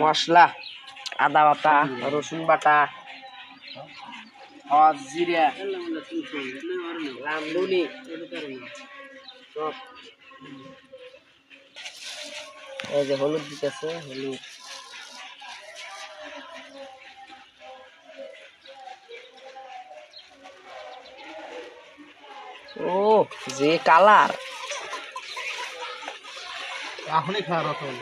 মশলা আদা বাটা রসুন বাটা এই যে হলুদ দিতেছে হলুদ। ও যে কালার। এখনই খাওয়া রতন।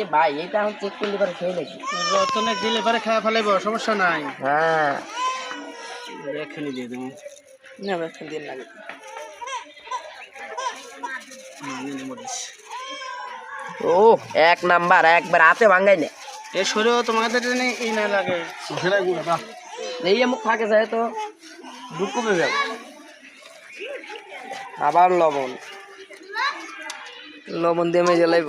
এ ভাই এটা এখন চেক করলে পরে খেয়ে নাকি রতনে দিলে পরে খাওয়া ফেলাইব সমস্যা নাই। হ্যাঁ। এখনই দিয়ে দেবো। না এখন দিন লাগে। ও এক নাম্বার একবার হাতে ভাঙ্গাই না। এ শরীর তোমাদের জন্য এই না লাগে। এই মুখ থাকে যায় তো। দুঃখ পেয়ে যাবে। আবার লবণ। লবণ দিয়ে মেজে লাইব।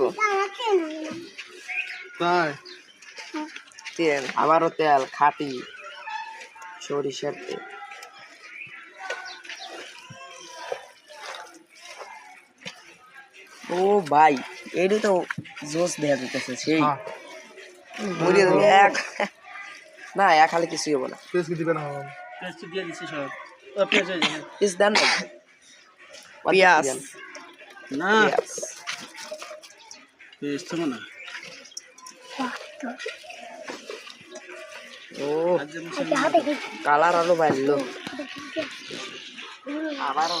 তেল আবারও তেল খাটি সরিষার তেল। ও ভাই এটি তো জোস দেয়া যেতেছে সেই। হ্যাঁ। দেবে এক না এক হালে কিছুই হব না। দিবে দিয়ে দিছি সব। দেন না পেঁয়াজ না পেঁয়াজ পেঁয়াজ তো না ও কালার আরও বাড়লো আবারও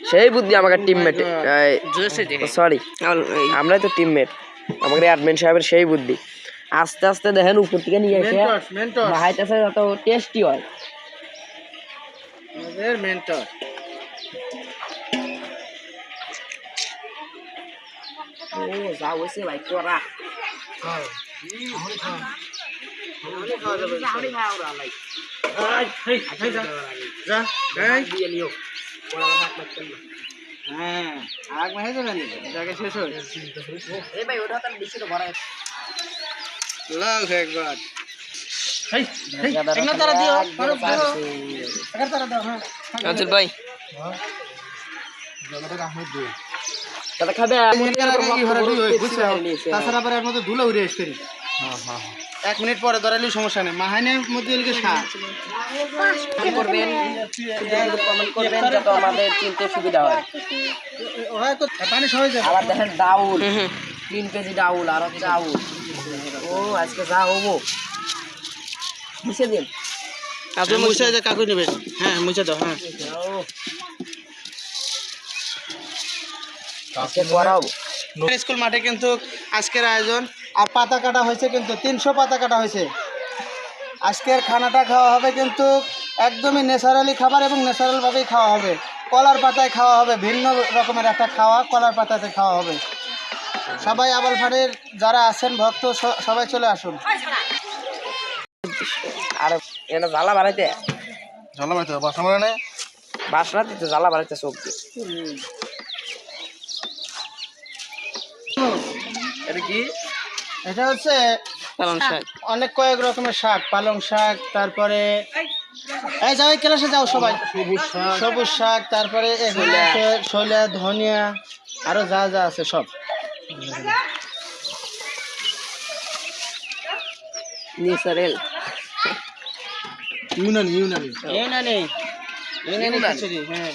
সেই বুদ্ধি আমাকে টিমমেট জোসে সরি আমরাই তো টিমমেট আমাকে অ্যাডমিন সাহেবের সেই বুদ্ধি। আস্তে আস্তে দেখেন উপর থেকে নিয়ে এসে বাহাইতেছে যত টেস্টি হয়। ও যা হয়েছে ভাই হ্যাঁ আগ মাহে যাবে নি জায়গা শেষ হয়। এই ভাই ওটা তাহলে বেশি তো ভরা লাগ একবার হ্যাঁ আব্দুল ভাই। তাহলে খাবে তাছাড়া আবার এর মধ্যে ধুলো উড়ে আসতে এক মিনিট পরে ধরাইলে সমস্যা নেই। মাহাইনের মধ্যে শাক করবেন কমেন্ট করবেন যাতে আমাদের চিনতে সুবিধা হয়। পানি সহজ আবার দেখেন ডাউল। তিন কেজি ডাউল আর হচ্ছে ও আজকে যা হব। মিশে দিন। আপনি মুছে যে কাকু নেবেন হ্যাঁ মুছে দাও হ্যাঁ। আজকে করাবো? স্কুল মাঠে কিন্তু আজকের আয়োজন আর পাতা কাটা হয়েছে কিন্তু তিনশো পাতা কাটা হয়েছে। আজকের খানাটা খাওয়া হবে কিন্তু একদমই ন্যাচারালি খাবার এবং ন্যাচারালভাবেই খাওয়া হবে। কলার পাতায় খাওয়া হবে ভিন্ন রকমের একটা খাওয়া কলার পাতাতে খাওয়া হবে। সবাই আবালফাড়ের যারা আছেন ভক্ত সবাই চলে আসুন। আর এটা জ্বালা বাড়াইতে। ঝালা মাইতে বাসা মানে নেই? বাসনা দিতে জ্বালা বাড়াইতে সবজি এটা কি? এটা হচ্ছে পালং শাক। অনেক কয়েক রকমের শাক পালং শাক তারপরে এই যাও এই ক্লাসে যাও সবাই। সবুজ শাক। তারপরে শোলা ধনিয়া আরও যা যা আছে সব। ন্যাচারাল ইউনানি। ইউনানি। ইউনানি ইউনানি। খিচুড়ি হ্যাঁ।